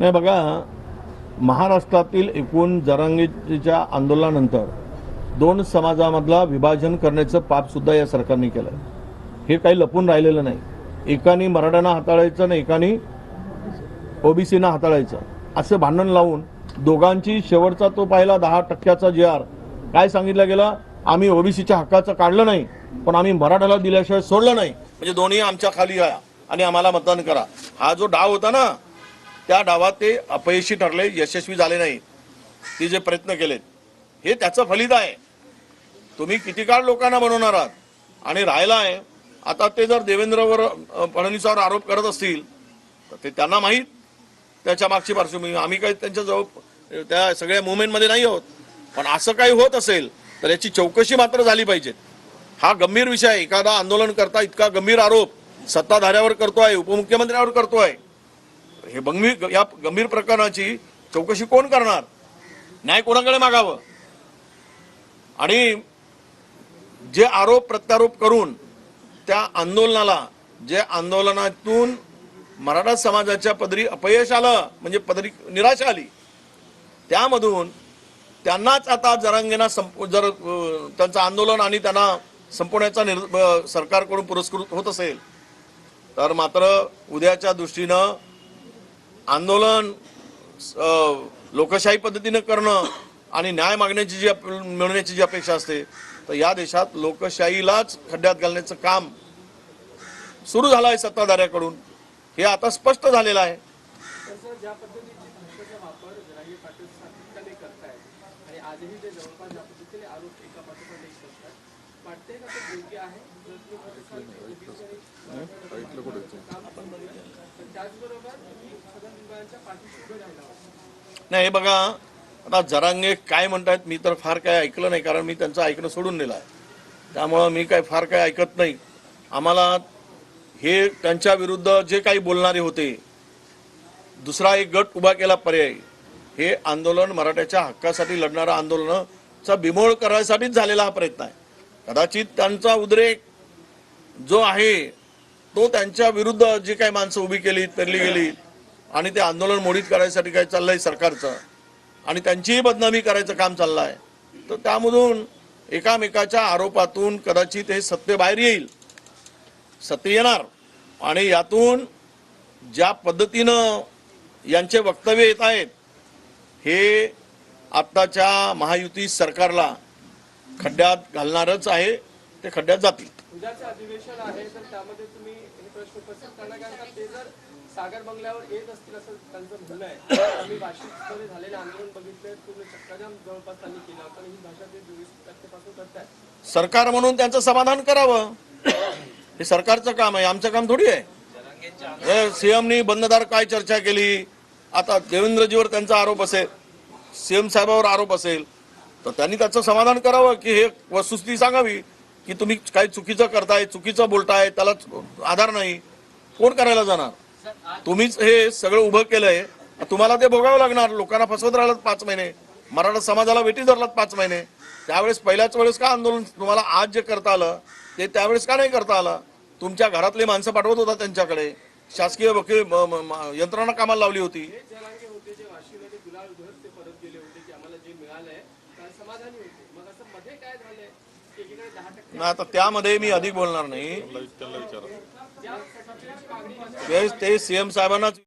नाही बघा महाराष्ट्रातील एकूण जरांगीच्या आंदोलनानंतर दोन समाजामधला विभाजन करण्याचं पापसुद्धा या सरकारने केलं हे काही लपून राहिलेलं नाही. एकाने मराठ्यांना हाताळायचं आणि एकाने ओबीसीना हाताळायचं. असं भांडण लावून दोघांची शेवटचा तो पाहिला दहा टक्क्याचा जे आर. काय सांगितलं गेलं? आम्ही ओबीसीच्या हक्काचं काढलं नाही पण आम्ही मराठाला दिल्याशिवाय सोडलं नाही. म्हणजे दोन्ही आमच्या खाली या आणि आम्हाला मतदान करा. हा जो डाव होता ना त्या डावात ते अपयशी ठरले यशस्वी झाले नाही. ते जे प्रयत्न केलेत हे त्याचं फलित आहे. तुम्ही किती काळ लोकांना बनवणार आहात? आणि राहिला आहे आता ते जर देवेंद्रवर फडणवीसावर आरोप करत असतील तर ते त्यांना माहीत. त्याच्या मागची पार्श्वभूमी आम्ही काही त्यांच्या जवळ त्या सगळ्या मुवमेंटमध्ये नाही आहोत. पण असं काही होत असेल तर याची चौकशी मात्र झाली पाहिजे. हा गंभीर विषय आहे. एखादा आंदोलन करता इतका गंभीर आरोप सत्ताधाऱ्यावर करतोय उपमुख्यमंत्र्यावर करतोय हे गंभीर या गंभीर प्रकरणाची चौकशी कोण करणार? न्याय कोणाकडे मागावं? आणि जे आरोप प्रत्यारोप करून त्या आंदोलनाला जे आंदोलनातून मराठा समाजाच्या पदरी अपयश आलं म्हणजे पदरी निराशा आली त्यामधून त्यांनाच आता जरांगेना संप जर त्यांचं आंदोलन आणि त्यांना संपवण्याचा निर सरकारकडून पुरस्कृत होत असेल तर मात्र उद्याच्या दृष्टीनं आंदोलन लोकशाही पद्धतीनं करणं आणि न्याय मागण्याची जी अप- मिळण्याची जी अपेक्षा असते तर या देशात लोकशाहीलाच खड्ड्यात घालण्याचं काम सुरू झालं आहे सत्ताधाऱ्याकडून. हे आता स्पष्ट झालेलं आहे. त्याचबरोबर नाही हे बघा आता जरांगे काय म्हणतायत मी तर फार काय ऐकलं नाही कारण मी त्यांचं ऐकणं सोडून दिलं आहे. त्यामुळं मी काय फार काय ऐकत नाही. आम्हाला हे त्यांच्या विरुद्ध जे काही बोलणारे होते दुसरा एक गट उभा केला पर्याय. हे आंदोलन मराठ्याच्या हक्कासाठी लढणारा आंदोलनाचा बिमोळ करायसाठीच झालेला हा प्रयत्न आहे. कदाचित त्यांचा उद्रेक जो आहे तो त्यांच्या विरुद्ध जी काही माणसं उभी केली तरली गेली आणि ते आंदोलन मोडीत करायसाठी काय चाललंय सरकारचं? आणि त्यांचीही बदनामी करायचं काम चाललं आहे तर त्यामधून एकामेकाच्या आरोपातून कदाचित हे सत्य बाहेर येईल. सत्य येणार. आणि यातून ज्या पद्धतीनं यांचे वक्तव्य येत आहेत हे आत्ताच्या महायुती सरकारला खड्ड्यात घालणारच आहे ते खड्ड्यात जातील. सागर बंगल्यावर येत असतील असं त्यांचं म्हणणं आहे. आम्ही वाशिकमध्ये झालेले आंदोलन बघितले पूर्ण चक्काजाम जवळपास त्यांनी केलं आणि ही भाषा ते चोवीस तारखेपासून करतायत. सरकार म्हणून त्यांचं समाधान करावं. हे सरकारचं काम आहे. आमचं काम थोडी आहे. सीएमनी बंददार काय चर्चा केली? आता देवेंद्रजीवर त्यांचा आरोप असेल सीएम साहेबावर आरोप असेल तर त्यांनी त्याचं समाधान करावं की हे वस्तुस्थिती सांगावी की तुम्ही काही चुकीचं करताय चुकीचं बोलताय त्याला आधार नाही. कोण करायला जाणार? तुम्हीच हे सगळं उभं केलंय. तुम्हाला ते भोगावं लागणार. लोकांना फसवत राहिलात पाच महिने. मराठा समाजाला वेटी धरलात पाच महिने. त्यावेळेस पहिल्याच वेळेस का आंदोलन तुम्हाला आज जे करता आलं ते त्यावेळेस का नाही करता आलं? तुमच्या घरातले माणसं पाठवत होता त्यांच्याकडे. शासकीय वकील यंत्रणा कामाला लावली होती. हे जरांगे होते जे वाशीमध्ये गुलाल उधळत ते परत गेले होते की आम्हाला जे मिळालंय त्या समाधानी होते. मग असं मध्ये काय झालंय? की एकीकडे दहा टक्के? ना आता त्यामध्ये मी अधिक बोलणार नाही. ज्या ते- ते सीएम साहेबांनाच